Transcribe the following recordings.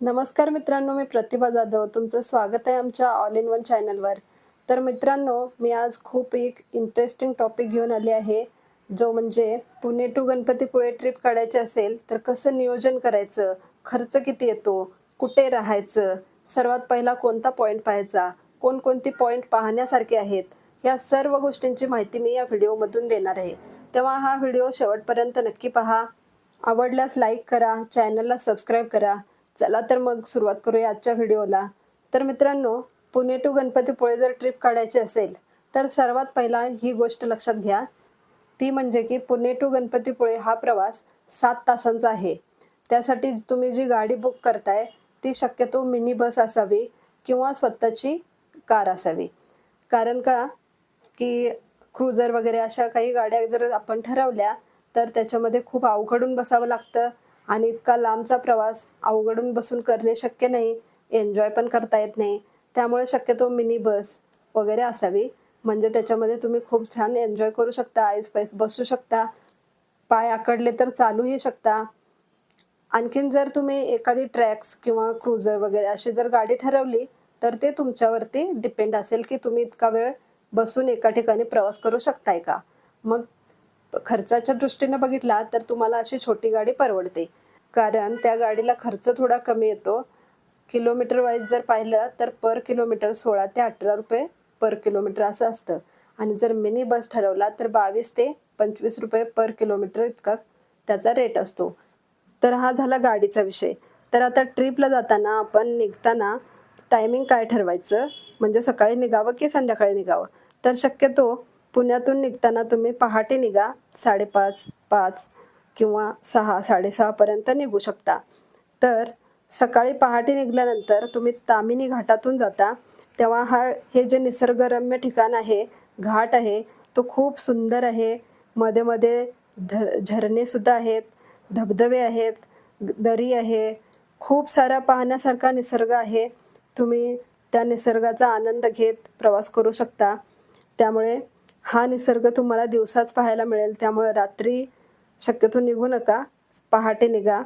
नमस्कार मित्रांनो मी प्रतिभा जाधव. तुमचं स्वागत आहे आमच्या ऑल इन वन चॅनलवर तर मित्रांनो मी आज खूप एक इंटरेस्टिंग टॉपिक घेऊन आले आहे जो म्हणजे पुणे टू गणपतीपुळे ट्रिप काढायची असेल तर कसं नियोजन करायचं खर्च किती येतो कुठे राहायचं सर्वात पहिला कोणता पॉईंट पाहायचा कोणकोणती पॉईंट पाहण्यासारखे आहेत या सर्व गोष्टींची माहिती मी या व्हिडिओमधून देणार आहे. तेव्हा हा व्हिडिओ शेवटपर्यंत नक्की पहा. आवडल्यास लाईक करा चॅनलला सबस्क्राईब करा. चला तर मग सुरुवात करूया आजच्या व्हिडिओला. तर मित्रांनो पुणे टू गणपतीपुळे जर ट्रिप काढायची असेल तर सर्वात पहिला ही गोष्ट लक्षात घ्या. ती म्हणजे की पुणे टू गणपतीपुळे हा प्रवास सात तासांचा आहे. त्यासाठी तुम्ही जी गाडी बुक करताय ती शक्यतो मिनी बस असावी किंवा स्वतःची कार असावी. कारण का? की क्रुझर वगैरे अशा काही गाड्या जर आपण ठरवल्या तर त्याच्यामध्ये खूप अवघडून बसावं लागतं. आणि इतका लांबचा प्रवास अवघडून बसून करणे शक्य नाही एन्जॉय पण करता येत नाही. त्यामुळे शक्यतो मिनी बस वगैरे असावी. म्हणजे त्याच्यामध्ये तुम्ही खूप छान एन्जॉय करू शकता आईस पैस बसू शकता पाय आकडले तर चालूही शकता. आणखीन जर तुम्ही एखादी ट्रॅक्स किंवा क्रुझर वगैरे अशी जर गाडी ठरवली तर ते तुमच्यावरती डिपेंड असेल की तुम्ही इतका वेळ बसून एका ठिकाणी प्रवास करू शकताय का? मग खर्चाच्या दृष्टीनं बघितला तर तुम्हाला अशी छोटी गाडी परवडते. कारण त्या गाडीला खर्च थोडा कमी येतो. किलोमीटर वाईज जर पाहिलं तर पर किलोमीटर सोळा ते अठरा रुपये पर किलोमीटर असं असतं. आणि जर मिनी बस ठरवला तर बावीस ते पंचवीस रुपये पर किलोमीटर इतका त्याचा रेट असतो. तर हा झाला गाडीचा विषय. तर आता ट्रिपला जाताना आपण निघताना टायमिंग काय ठरवायचं? म्हणजे सकाळी निघावं की संध्याकाळी निघावं? तर शक्यतो पुण्यातून निघताना तुम्ही पहाटे निघा. साडेपाच पाच. किंवा सहा साडेसहापर्यंत निघू शकता. तर सकाळी पहाटे निघाल्यानंतर तुम्ही तामिनी घाटातून जाता. तेव्हा हा हे जे निसर्गरम्य ठिकाण आहे घाट आहे तो खूप सुंदर आहे. मध्ये मध्ये ध झरणेसुद्धा आहेत धबधबे आहेत दरी आहे. खूप सारा पाहण्यासारखा निसर्ग आहे. तुम्ही त्या निसर्गाचा आनंद घेत प्रवास करू शकता. त्यामुळे हा निसर्ग तुम्हाला दिवसाच पाहायला मिळेल. त्यामुळे रात्री शक्यतो निघू नका. पहाटे निघा.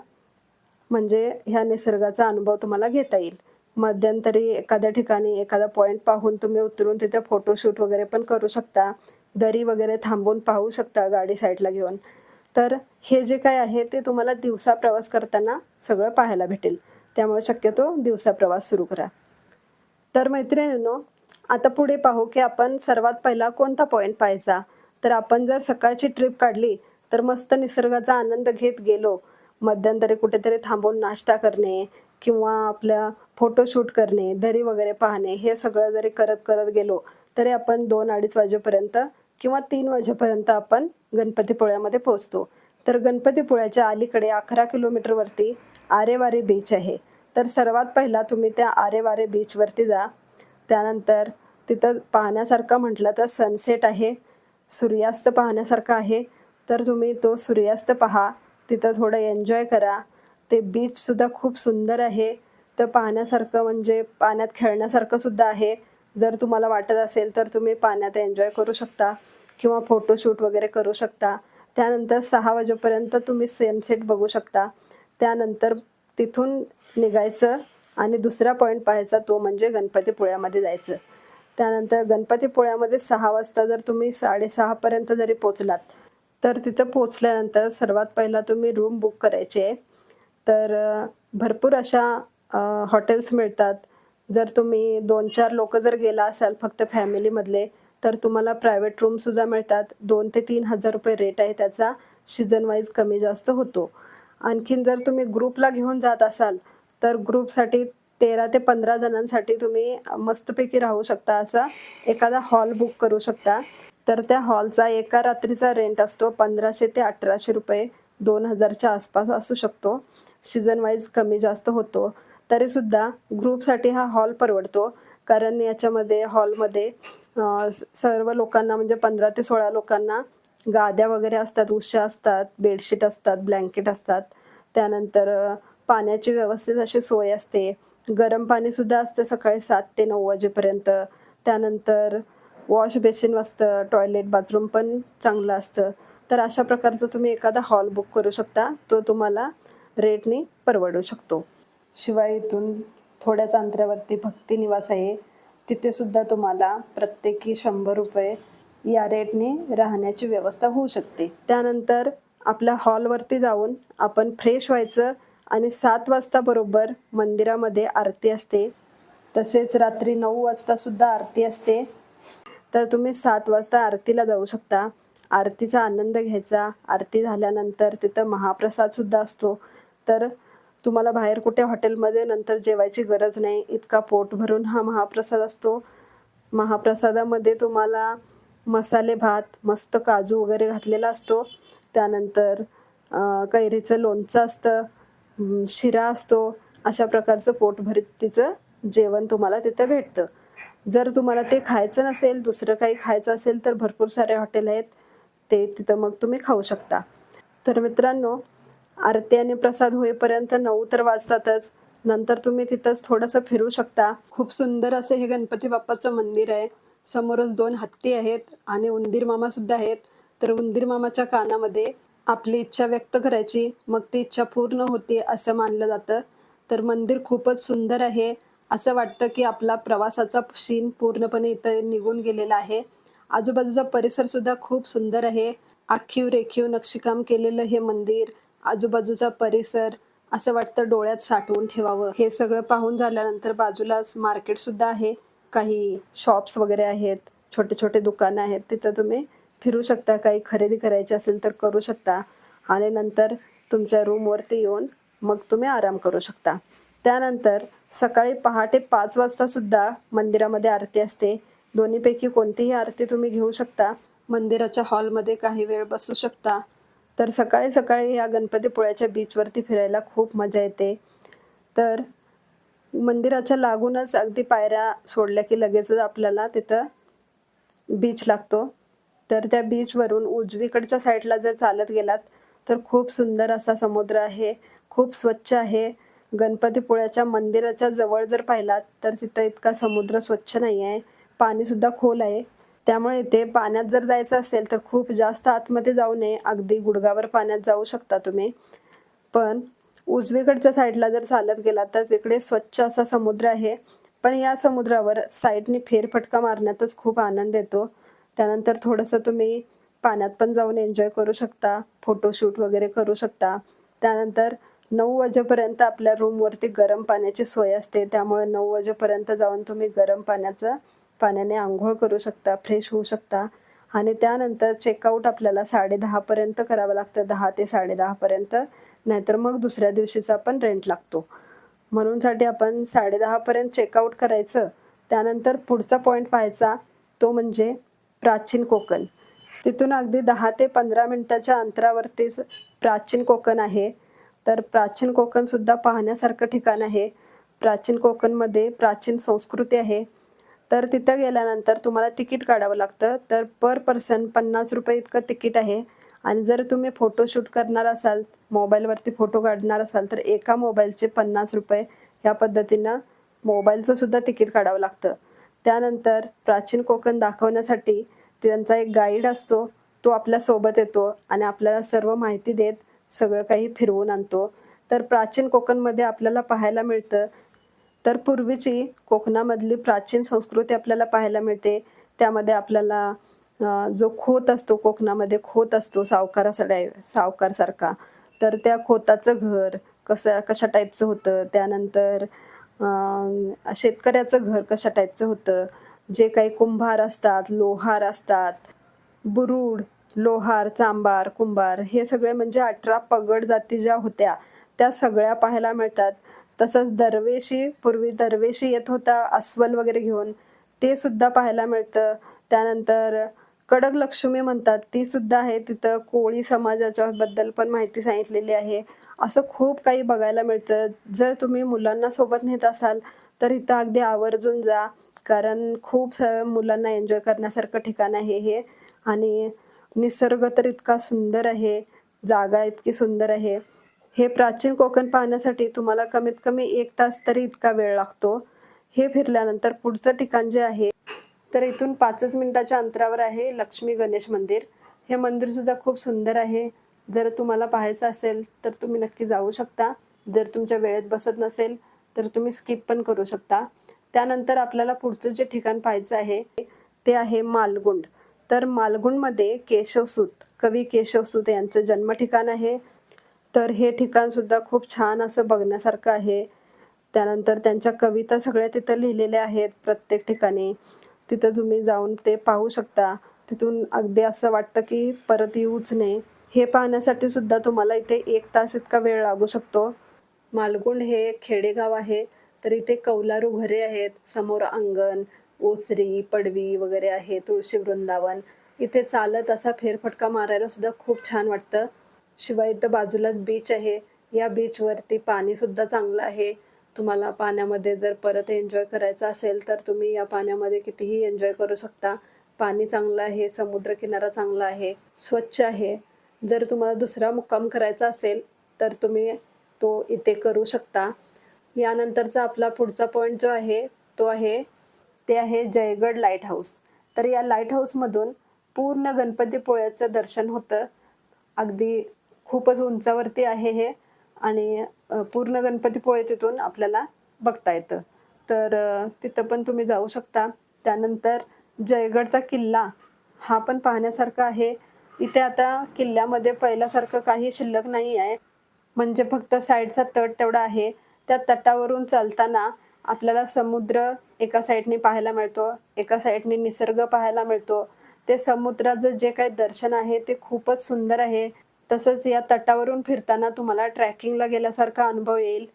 म्हणजे ह्या निसर्गाचा अनुभव तुम्हाला घेता येईल. मध्यंतरी एखाद्या ठिकाणी एखादा पॉईंट पाहून तुम्ही उतरून तिथे फोटोशूट वगैरे पण करू शकता. दरी वगैरे थांबून पाहू शकता गाडी साईडला घेऊन. तर हे जे काय आहे ते तुम्हाला दिवसा प्रवास करताना सगळं पाहायला भेटेल. त्यामुळे शक्यतो दिवसा प्रवास सुरू करा. तर मैत्रिणींनो आता पुढे पाहू की आपण सर्वात पहिला कोणता पॉईंट पाहायचा? तर आपण जर सकाळची ट्रिप काढली तर मस्त निसर्गाचा आनंद घेत गेलो. मध्यंतरी कुठेतरी थांबून नाश्ता करणे किंवा आपल्या फोटोशूट करणे दरी वगैरे पाहणे हे सगळं जरी करत करत गेलो तरी आपण दोन अडीच वाजेपर्यंत किंवा तीन वाजेपर्यंत आपण गणपतीपुळ्यामध्ये पोहोचतो. तर गणपतीपुळ्याच्या अलीकडे अकरा किलोमीटरवरती आरेवारे बीच आहे. तर सर्वात पहिला तुम्ही त्या आरेवारे बीचवरती जा. त्यानंतर तिथं पाहण्यासारखं म्हटलं तर सनसेट आहे. सूर्यास्त पाहण्यासारखं आहे. तर तुम्ही तो सूर्यास्त पहा तिथं थोडं एन्जॉय करा. ते बीचसुद्धा खूप सुंदर आहे. तर पाहण्यासारखं म्हणजे पाण्यात खेळण्यासारखं सुद्धा आहे. जर तुम्हाला वाटत असेल तर तुम्ही पाण्यात एन्जॉय करू शकता किंवा फोटोशूट वगैरे करू शकता. त्यानंतर सहा वाजेपर्यंत तुम्ही सनसेट बघू शकता. त्यानंतर तिथून निघायचं आणि दुसरा पॉईंट पाहायचा तो म्हणजे गणपतीपुळ्यामध्ये जायचं. त्यानंतर गणपतीपुळ्यामध्ये सहा वाजता जर तुम्ही साडेसहापर्यंत जरी पोचलात तर तिथं पोचल्यानंतर सर्वात पहिला तुम्ही रूम बुक करायचे. तर भरपूर अशा हॉटेल्स मिळतात. जर तुम्ही दोन चार लोक जर गेला असाल फक्त फॅमिलीमधले तर तुम्हाला प्रायव्हेट रूमसुद्धा मिळतात. दोन ते तीन हजार रुपये रेट आहे त्याचा. सीझन वाईज कमी जास्त होतो. आणखीन जर तुम्ही ग्रुपला घेऊन जात असाल तर ग्रुपसाठी तेरा ते पंधरा जणांसाठी तुम्ही मस्तपैकी राहू शकता. असा एखादा हॉल बुक करू शकता. तर त्या हॉलचा एका रात्रीचा रेंट असतो पंधराशे ते अठराशे रुपये. दोन हजारच्या आसपास असू शकतो. सीझन वाईज कमी जास्त होतो. तरीसुद्धा ग्रुपसाठी हा हॉल परवडतो. कारण याच्यामध्ये हॉलमध्ये सर्व लोकांना म्हणजे पंधरा ते सोळा लोकांना गाद्या वगैरे असतात उशा असतात बेडशीट असतात ब्लँकेट असतात. त्यानंतर पाण्याची व्यवस्थित अशी सोय असते. गरम पाणीसुद्धा असते सकाळी सात ते नऊ वाजेपर्यंत. त्यानंतर वॉश बेसिन असतं टॉयलेट बाथरूम पण चांगलं असतं. तर अशा प्रकारचं तुम्ही एखादा हॉल बुक करू शकता. तो तुम्हाला रेटने परवडू शकतो. शिवाय इथून थोड्याच अंतरावरती भक्ती निवास आहे. तिथेसुद्धा तुम्हाला प्रत्येकी शंभर रुपये या रेटने राहण्याची व्यवस्था होऊ शकते. त्यानंतर आपल्या हॉलवरती जाऊन आपण फ्रेश व्हायचं आणि सात वाजता बरोबर मंदिरामध्ये आरती असते. तसेच रात्री नऊ वाजतासुद्धा आरती असते. तर तुम्ही सात वाजता आरतीला जाऊ शकता. आरतीचा आनंद घ्यायचा. आरती झाल्यानंतर तिथं महाप्रसाद सुद्धा असतो. तर तुम्हाला बाहेर कुठे हॉटेलमध्ये नंतर जेवायची गरज नाही. इतका पोट भरून हा महाप्रसाद असतो. महाप्रसादामध्ये तुम्हाला मसाले भात मस्त काजू वगैरे घातलेला असतो. त्यानंतर कैरीचं लोणचं असतं. शिरा असतो. अशा प्रकारचं पोटभरीत तिचं जेवण तुम्हाला तिथं भेटतं. जर तुम्हाला ते खायचं नसेल दुसरं काही खायचं असेल तर भरपूर सारे हॉटेल आहेत. ते तिथं मग तुम्ही खाऊ शकता. तर मित्रांनो आरती आणि प्रसाद होईपर्यंत नऊ तर वाजतातच. नंतर तुम्ही तिथंच थोडंसं फिरू शकता. खूप सुंदर असं हे गणपती बाप्पाचं मंदिर आहे. समोरच दोन हत्ती आहेत आणि उंदीर मामा सुद्धा आहेत. तर उंदीर मामाच्या कानामध्ये आपली इच्छा व्यक्त करायची. मग ती इच्छा पूर्ण होते असं मानलं जातं. तर मंदिर खूपच सुंदर आहे. असं वाटतं की आपला प्रवासाचा सीन पूर्णपणे इथं निघून गेलेला आहे. आजूबाजूचा परिसर सुद्धा खूप सुंदर आहे. आखीव रेखीव नक्षीकाम केलेलं हे मंदिर आजूबाजूचा परिसर असं वाटतं डोळ्यात साठवून ठेवावं. हे सगळं पाहून झाल्यानंतर बाजूलाच मार्केट सुद्धा आहे. काही शॉप्स वगैरे आहेत छोटे छोटे दुकानं आहेत. तिथं तुम्ही फिरू शकता. काही खरेदी करायची असेल तर करू शकता. आणि नंतर तुमच्या रूमवरती येऊन मग तुम्ही आराम करू शकता. त्यानंतर सकाळी पहाटे पाच वाजता सुद्धा मंदिरामध्ये आरती असते. दोन्हीपैकी कोणतीही आरती तुम्ही घेऊ शकता. मंदिराच्या हॉलमध्ये काही वेळ बसू शकता. तर सकाळी सकाळी या गणपतीपुळ्याच्या बीचवरती फिरायला खूप मजा येते. तर मंदिराच्या लागूनच अगदी पायऱ्या सोडल्या की लगेचच आपल्याला तिथं बीच लागतो. तर त्या बीचवरून उजवीकडच्या साईडला जर चालत गेलात तर खूप सुंदर असा समुद्र आहे. खूप स्वच्छ आहे. गणपतीपुळ्याच्या मंदिराच्या जवळ जर पाहिलात तर तिथं इतका समुद्र स्वच्छ नाही आहे पाणीसुद्धा खोल आहे. त्यामुळे इथे पाण्यात जर जायचं असेल तर खूप जास्त आतमध्ये जाऊ नये. अगदी गुडगावर पाण्यात जाऊ शकता तुम्ही. पण उजवीकडच्या साईडला जर चालत गेला तर तिकडे स्वच्छ असा समुद्र आहे. पण या समुद्रावर साईडने फेरफटका मारण्यातच खूप आनंद येतो. त्यानंतर थोडंसं तुम्ही पाण्यात पण जाऊन एन्जॉय करू शकता. फोटोशूट वगैरे करू शकता. त्यानंतर नऊ वाजेपर्यंत आपल्या रूमवरती गरम पाण्याची सोय असते. त्यामुळे नऊ वाजेपर्यंत जाऊन तुम्ही गरम पाण्याचं पाण्याने आंघोळ करू शकता फ्रेश होऊ शकता. आणि त्यानंतर चेकआउट आपल्याला साडे दहापर्यंत करावं लागतं. दहा ते साडे दहापर्यंत नाहीतर मग दुसऱ्या दिवशीचा पण रेंट लागतो. म्हणूनसाठी आपण साडे दहापर्यंत चेकआउट करायचं. त्यानंतर पुढचा पॉईंट पाहायचा तो म्हणजे प्राचीन कोकण. तिथून अगदी दहा ते पंधरा मिनटाच्या अंतरावरतीच प्राचीन कोकण आहे. तर प्राचीन कोकणसुद्धा पाहण्यासारखं ठिकाण आहे. प्राचीन कोकणमध्ये प्राचीन संस्कृती आहे. तर तिथं गेल्यानंतर तुम्हाला तिकीट काढावं लागतं. तर पर पर्सन पन्नास रुपये इतकं तिकीट आहे. आणि जर तुम्ही फोटोशूट करणार असाल मोबाईलवरती फोटो काढणार असाल तर एका मोबाईलचे पन्नास रुपये ह्या पद्धतीनं मोबाईलचं सुद्धा तिकीट काढावं लागतं. त्यानंतर प्राचीन कोकण दाखवण्यासाठी त्यांचा एक गाईड असतो. तो आपल्यासोबत येतो आणि आपल्याला सर्व माहिती देत सगळं काही फिरवून आणतो. तर प्राचीन कोकणमध्ये आपल्याला पाहायला मिळतं. तर पूर्वीची कोकणामधली प्राचीन संस्कृती आपल्याला पाहायला मिळते. त्यामध्ये आपल्याला जो खोत असतो कोकणामध्ये खोत असतो सावकाराकडे सावकारसारखा तर त्या खोताचं घर कसं कशा टाईपचं होतं? त्यानंतर शेतकऱ्याचं घर कशा टाईपचं होतं? जे काही कुंभार असतात लोहार असतात बुरुड लोहार चांबार कुंभार हे सगळे म्हणजे अठरा पगड जाती ज्या होत्या त्या सगळ्या पाहायला मिळतात. तसंच दरवेशी पूर्वी दरवेशी येत होता अस्वल वगैरे घेऊन ते सुद्धा पाहायला मिळतं. त्यानंतर कडक लक्ष्मी म्हणतात ती सुद्धा आहे तिथं कोळी समाजाच्या बद्दल पण माहिती सांगितलेली आहे. असं खूप काही बघायला मिळतं. जर तुम्ही मुलांना सोबत नेत असाल तर इथं अगदी आवर्जून जा कारण खूप स मुलांना एन्जॉय करण्यासारखं ठिकाण आहे हे. आणि निसर्ग तर इतका सुंदर आहे जागा इतकी सुंदर आहे. हे प्राचीन कोकण पाहण्यासाठी तुम्हाला कमीत कमी एक तास तरी इतका वेळ लागतो. हे फिरल्यानंतर पुढचं ठिकाण जे आहे तर इथून पाचच मिनिटाच्या अंतरावर आहे लक्ष्मी गणेश मंदिर. हे मंदिर सुद्धा खूप सुंदर आहे. जर तुम्हाला पाहायचं असेल तर तुम्ही नक्की जाऊ शकता. जर तुमच्या वेळेत बसत नसेल तर तुम्ही स्किप पण करू शकता. त्यानंतर आपल्याला पुढचं जे ठिकाण पाहायचं आहे ते आहे मालगुंड. तर मालगुणमध्ये केशवसूत कवी केशवसूत यांचं जन्म ठिकाण आहे. तर हे ठिकाण सुद्धा खूप छान असं बघण्यासारखं आहे. त्यानंतर त्यांच्या कविता सगळ्या तिथं लिहिलेल्या आहेत प्रत्येक ठिकाणी. तिथं तुम्ही जाऊन ते पाहू शकता. तिथून अगदी असं वाटतं की परत येऊच नये. हे पाहण्यासाठी सुद्धा तुम्हाला इथे एक तास इतका वेळ लागू शकतो. मालगुंड हे खेडेगाव आहे. तर इथे कौलारू घरे आहेत. समोर अंगण ओसरी पडवी वगैरे आहे तुळशी वृंदावन. इथे चालत असा फेरफटका मारायला सुद्धा खूप छान वाटतं. शिवाय इथं बाजूलाच बीच आहे. या बीचवरती पाणी सुद्धा चांगलं आहे. तुम्हाला पाण्यामध्ये जर परत एन्जॉय करायचं असेल तर तुम्ही या पाण्यामध्ये कितीही एन्जॉय करू शकता. पाणी चांगलं आहे समुद्रकिनारा चांगला आहे स्वच्छ आहे. जर तुम्हाला दुसरा मुक्काम करायचा असेल तर तुम्ही तो इथे करू शकता. यानंतरचा आपला पुढचा पॉईंट जो आहे तो आहे ते आहे जयगड लाइट हाऊस तर या लाइट हाऊसमधून पूर्ण गणपतीपुळ्याचं दर्शन होतं. अगदी खूपच उंचावरती आहे हे आणि पूर्ण गणपतीपुळे तिथून आपल्याला बघता येतं. तर तिथं पण तुम्ही जाऊ शकता. त्यानंतर जयगडचा किल्ला हा पण पाहण्यासारखा आहे. इथे आता किल्ल्यामध्ये पहिल्यासारखं काही शिल्लक नाही आहे म्हणजे फक्त साईडचा तट तेवढा आहे. त्या तटावरून चालताना आपल्याला समुद्र एका साईडने पाहायला मिळतो एका साईडने निसर्ग पाहायला मिळतो. ते समुद्राचं जे काही दर्शन आहे ते खूपच सुंदर आहे. तसंच या तटावरून फिरताना तुम्हाला ट्रॅकिंगला गेल्यासारखा अनुभव येईल.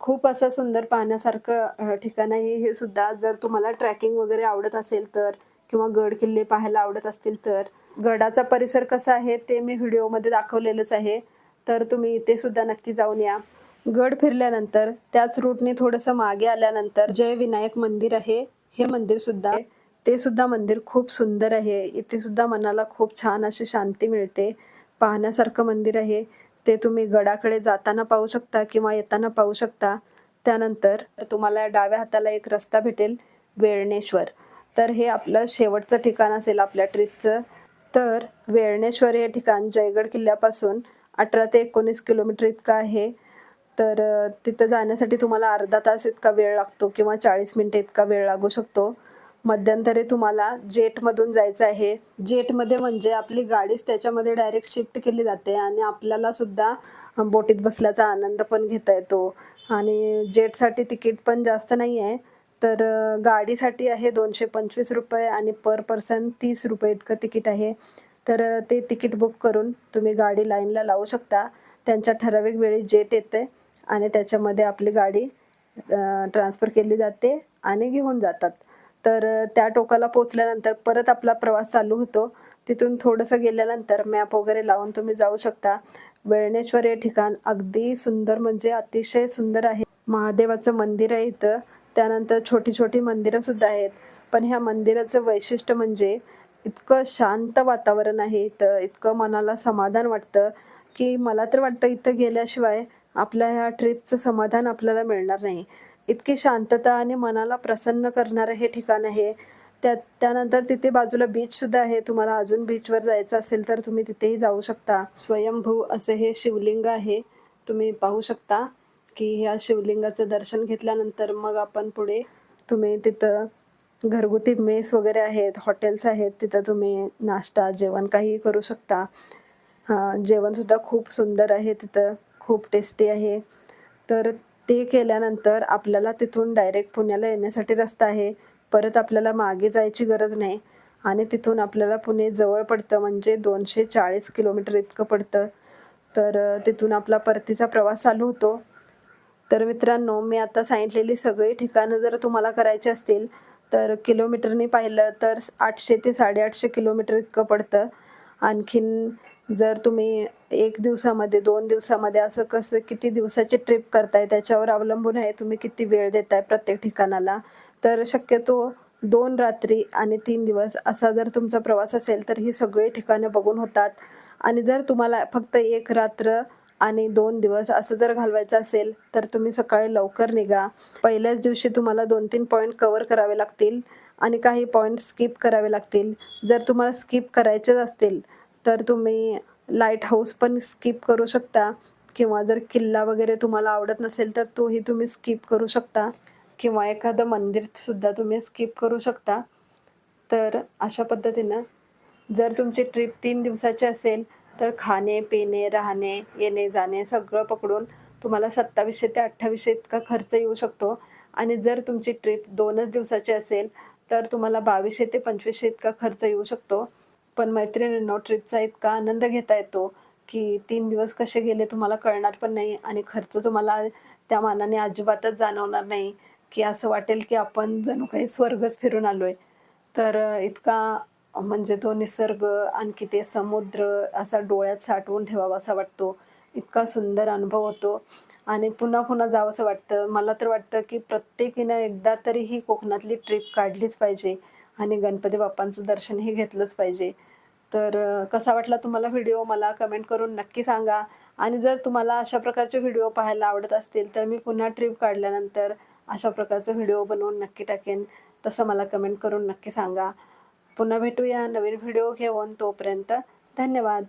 खूप असं सुंदर पाहण्यासारखं ठिकाण आहे. हे सुद्धा जर तुम्हाला ट्रॅकिंग वगैरे आवडत असेल तर किंवा गड किल्ले पाहायला आवडत असतील तर गडाचा परिसर कसा आहे ते मी व्हिडिओमध्ये दाखवलेलंच आहे. तर तुम्ही इथे सुद्धा नक्की जाऊन या. गड फिरल्यानंतर त्याच रूटने थोडंसं मागे आल्यानंतर जय विनायक मंदिर आहे. हे मंदिर सुद्धा ते सुद्धा मंदिर खूप सुंदर आहे. इथे सुद्धा मनाला खूप छान अशी शांती मिळते. पाहण्यासारखं मंदिर आहे. ते तुम्ही गडाकडे जाताना पाहू शकता किंवा येताना पाहू शकता. त्यानंतर तुम्हाला डाव्या हाताला एक रस्ता भेटेल वेळणेश्वर. तर हे आपलं शेवटचं ठिकाण असेल आपल्या ट्रिपचं. तर वेळणेश्वर हे ठिकाण जयगड किल्ल्यापासून अठरा ते एकोणीस किलोमीटर इतकं आहे. तर तिथं जाण्यासाठी तुम्हाला अर्धा तास इतका वेळ लागतो किंवा चाळीस मिनटं इतका वेळ लागू शकतो. मध्यंतरी तुम्हाला जेटमधून जायचं आहे. जेटमध्ये म्हणजे आपली गाडीच त्याच्यामध्ये डायरेक्ट शिफ्ट केली जाते आणि आपल्याला सुद्धा बोटीत बसल्याचा आनंद पण घेता येतो. आणि जेटसाठी तिकीट पण जास्त नाही आहे. तर गाडीसाठी आहे दोनशे पंचवीस रुपये आणि पर पर्सन तीस रुपये इतकं तिकीट आहे. तर ते तिकीट बुक करून तुम्ही गाडी लाईनला लावू शकता. त्यांच्या ठराविक वेळी जेट येते. आणि त्याच्यामध्ये आपली गाडी ट्रान्सफर केली जाते आणि घेऊन जातात. तर त्या टोकाला पोचल्यानंतर परत आपला प्रवास चालू होतो. तिथून थोडंसं गेल्यानंतर मॅप वगैरे लावून तुम्ही जाऊ शकता. वेळणेश्वर हे ठिकाण अगदी सुंदर म्हणजे अतिशय सुंदर आहे. महादेवाचं मंदिर आहे इथं. त्यानंतर छोटी छोटी मंदिरं सुद्धा आहेत. पण ह्या मंदिराचं वैशिष्ट्य म्हणजे इतकं शांत वातावरण आहे इथं. इतकं मनाला समाधान वाटतं की मला तर वाटतं इथं गेल्याशिवाय आपल्या ह्या ट्रिपचं समाधान आपल्याला मिळणार नाही. इतकी शांतता आणि मनाला प्रसन्न करणारं हे ठिकाण आहे. त्या त्यानंतर तिथे बाजूला बीच सुद्धा आहे. तुम्हाला अजून बीचवर जायचं असेल तर तुम्ही तिथेही जाऊ शकता. स्वयंभू असे हे शिवलिंग आहे. तुम्ही पाहू शकता की ह्या शिवलिंगाचं दर्शन घेतल्यानंतर मग आपण पुढे तुम्ही तिथं घरगुती मेस वगैरे आहेत हॉटेल्स आहेत. तिथं तुम्ही नाश्ता जेवण काहीही करू शकता. हां जेवणसुद्धा खूप सुंदर आहे तिथं. खूप टेस्टी आहे. तर ते केल्यानंतर आपल्याला तिथून डायरेक्ट पुण्याला येण्यासाठी रस्ता आहे. परत आपल्याला मागे जायची गरज नाही. आणि तिथून आपल्याला पुणे जवळ पडतं म्हणजे दोनशे चाळीस किलोमीटर इतकं पडतं. तर तिथून आपला परतीचा प्रवास चालू होतो. तर मित्रांनो मी आता सांगितलेली सगळी ठिकाणं जर तुम्हाला करायची असतील तर किलोमीटरने पाहिलं तर आठशे ते साडेआठशे किलोमीटर इतकं पडतं. आणखीन जर तुम्ही एक दिवसामध्ये दोन दिवसामध्ये असं कसं किती दिवसाची ट्रिप करताय त्याच्यावर अवलंबून आहे तुम्ही किती वेळ देताय प्रत्येक ठिकाणाला तर शक्यतो दोन रात्री आणि तीन दिवस असा जर तुमचा प्रवास असेल तर ही सगळी ठिकाणं बघून होतात. आणि जर तुम्हाला फक्त एक रात्र आणि दोन दिवस असं जर घालवायचं असेल तर तुम्ही सकाळी लवकर निघा. पहिल्याच दिवशी तुम्हाला दोन तीन पॉईंट कवर करावे लागतील आणि काही पॉईंट स्किप करावे लागतील. जर तुम्हाला स्किप करायचेच असतील तर तुम्ही लाइट हाऊस पण स्किप करू शकता. किंवा जर किल्ला वगैरे तुम्हाला आवडत नसेल तर तोही तुम्ही स्किप करू शकता. किंवा एखादं मंदिरसुद्धा तुम्ही स्किप करू शकता. तर अशा पद्धतीनं जर तुमची ट्रिप तीन दिवसाची असेल तर खाणे पिणे राहणे येणे जाणे सगळं पकडून तुम्हाला सत्तावीसशे ते अठ्ठावीसशे इतका खर्च येऊ शकतो. आणि जर तुमची ट्रिप दोनच दिवसाची असेल तर तुम्हाला बावीसशे ते पंचवीसशे इतका खर्च येऊ शकतो. पण मैत्रिणींनो ट्रिपचा इतका आनंद घेता येतो की तीन दिवस कसे गेले तुम्हाला कळणार पण नाही आणि खर्च तुम्हाला त्या मानाने अजिबातच जाणवणार नाही की असं वाटेल की आपण जणू काही स्वर्गच फिरून आलो आहे तर इतका म्हणजे तो निसर्ग आणखी ते समुद्र असा डोळ्यात साठवून ठेवावा असा वाटतो. इतका सुंदर अनुभव होतो. आणि पुन्हा पुन्हा जावंसं वाटतं. मला तर वाटतं की प्रत्येकीनं एकदा तरी ही कोकणातली ट्रिप काढलीच पाहिजे. आणि गणपती बाप्पांचं दर्शनही घेतलंच पाहिजे. तर कसा वाटला तुम्हाला व्हिडिओ? मला कमेंट करून नक्की सांगा. आणि जर तुम्हाला अशा प्रकारचे व्हिडिओ पाहायला आवडत असतील तर मी पुन्हा ट्रिप काढल्यानंतर अशा प्रकारचा व्हिडिओ बनवून नक्की टाकेन. तसं मला कमेंट करून नक्की सांगा. पुन्हा भेटूया नवीन व्हिडिओ घेऊन तोपर्यंत. धन्यवाद.